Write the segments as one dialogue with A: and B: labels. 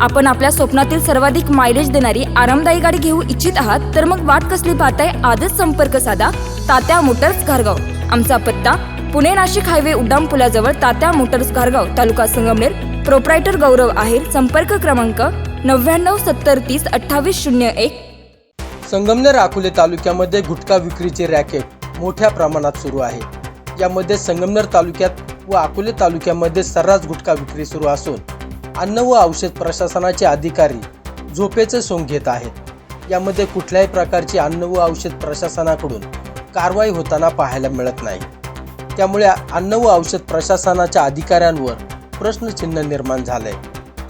A: आपण आपल्या स्वप्नातील सर्वाधिक मायलेज देणारी आरामदायी गाडी घेऊ इच्छित आहात तर मग वाट कसली पाहताय? आजच संपर्क साधा. तात्या मोटर्स घारगाव. आमचा पत्ता पुणे नाशिक हायवे उड्डाण पुलाजवळ तात्या मोटर्स घारगाव तालुका संगमनेर. प्रोप्रायटर गौरव आहेर संपर्क क्रमांक नव्याण्णव सत्तर तीस अठ्ठावीस शून्य एक.
B: संगमनेर अकोले तालुक्यामध्ये गुटखा विक्रीचे रॅकेट मोठ्या प्रमाणात सुरू आहे. यामध्ये संगमनेर तालुक्यात व अकोले तालुक्यामध्ये सर्रास गुटखा विक्री सुरू असून अन्न व औषध प्रशासनाचे अधिकारी झोपेचे सोंग घेत आहेत. यामध्ये कुठल्याही प्रकारची अन्न व औषध प्रशासनाकडून कारवाई होताना पाहायला मिळत नाही. त्यामुळे अन्न व औषध प्रशासनाच्या अधिकाऱ्यांवर प्रश्नचिन्ह निर्माण झालंय.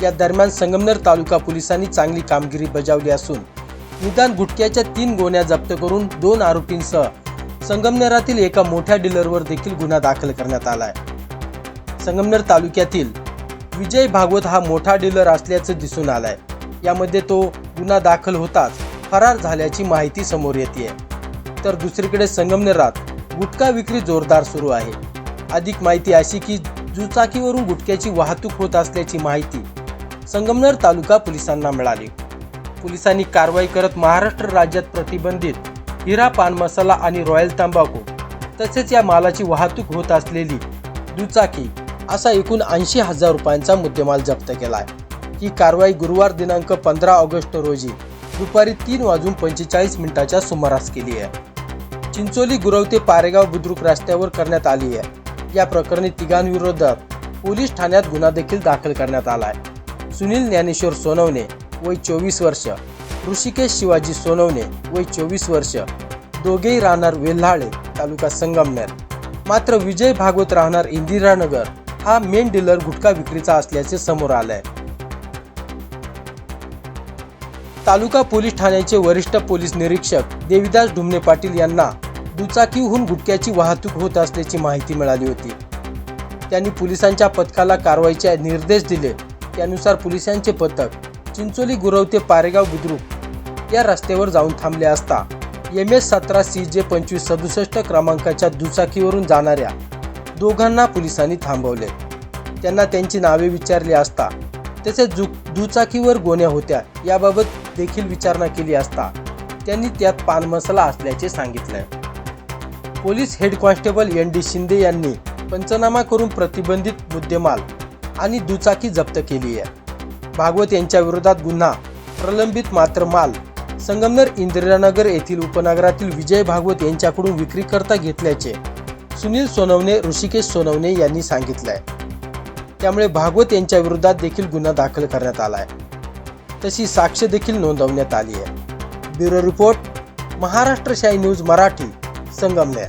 B: या दरम्यान संगमनेर तालुका पोलिसांनी चांगली कामगिरी बजावली असून निदान गुटख्याच्या तीन गोण्या जप्त करून दोन आरोपींसह संगमनेरातील एका मोठ्या डीलरवर देखील गुन्हा दाखल करण्यात आलाय. संगमनेर तालुक्यातील विजय भागवत हा मोठा डीलर असल्याचं दिसून आलाय. यामध्ये तो गुन्हा दाखल होताच फरार झाल्याची माहिती समोर येते तर दुसरीकडे संगमनेरात गुटखा विक्री जोरदार सुरू आहे. अधिक माहिती अशी की दुचाकीवरून गुटख्याची वाहतूक होत असल्याची माहिती संगमनेर तालुका पोलिसांना मिळाली. पोलिसांनी कारवाई करत महाराष्ट्र राज्यात प्रतिबंधित हिरा पान मसाला आणि रॉयल तंबाखू तसेच या मालाची वाहतूक होत असलेली दुचाकी असा एकूण ऐंशी हजार रुपयांचा मुद्देमाल जप्त केला आहे ही कारवाई गुरुवार दिनांक पंधरा ऑगस्ट रोजी दुपारी तीन वाजून पंचेचाळीस मिनिटाच्या सुमारास केली आहे. चिंचोली गुरव ते पारेगाव बुद्रुक रस्त्यावर करण्यात आली आहे. या प्रकरणी तिघांविरोधात पोलीस ठाण्यात गुन्हा देखील दाखल करण्यात आला आहे सुनील ज्ञानेश्वर सोनवणे वय चोवीस वर्ष ऋषिकेश शिवाजी सोनवणे वय चोवीस वर्ष दोघेही राहणार वेल्हाळे तालुका संगमनेर. मात्र विजय भागवत राहणार इंदिरानगर हा मेन डीलर गुटखा विक्रीचा असल्याचे समोर आलंय. तालुका पोलीस ठाण्याचे वरिष्ठ पोलीस निरीक्षक देविदास डुमने पाटील यांना दुचाकीहून गुटख्याची वाहतूक होत असल्याची माहिती मिळाली होती. त्यांनी पोलिसांच्या पथकाला कारवाईचे निर्देश दिले. त्यानुसार पोलिसांचे पथक चिंचोली गुरव ते पारेगाव बुद्रुक या रस्त्यावर जाऊन थांबले असता एम एस सतरा सी जे पंचवीस सदुसष्ट क्रमांकाच्या दुचाकीवरून जाणाऱ्या दोघांना पोलिसांनी थांबवले. त्यांना त्यांची नावे विचारली असता तसेच जु दुचाकीवर गोण्या होत्या याबाबत देखील विचारणा केली असता त्यांनी त्यात पान मसाला असल्याचे सांगितले. Police head constable N D Shinde यांनी पंचनामा करून प्रतिबंधित मुद्देमाल आणि दुचाकी जप्त केली आहे. भागवत यांच्या विरोधात गुन्हा प्रलंबित मात्र माल संगमनेर इंदिरानगर येथील उपनगरातील विजय भागवत यांच्याकडून विक्री करता घेतल्याचे सुनील सोनवणे ऋषिकेश सोनवणे यांनी सांगितलंय. त्यामुळे भागवत यांच्या विरोधात देखील गुन्हा दाखल करण्यात आलाय. तशी साक्ष देखील नोंदवण्यात आली आहे. ब्युरो रिपोर्ट महाराष्ट्र शाही न्यूज मराठी संगमनेर.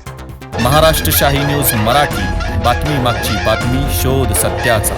C: महाराष्ट्र शाही न्यूज मराठी बातमी मागची बातमी शोध सत्याचा.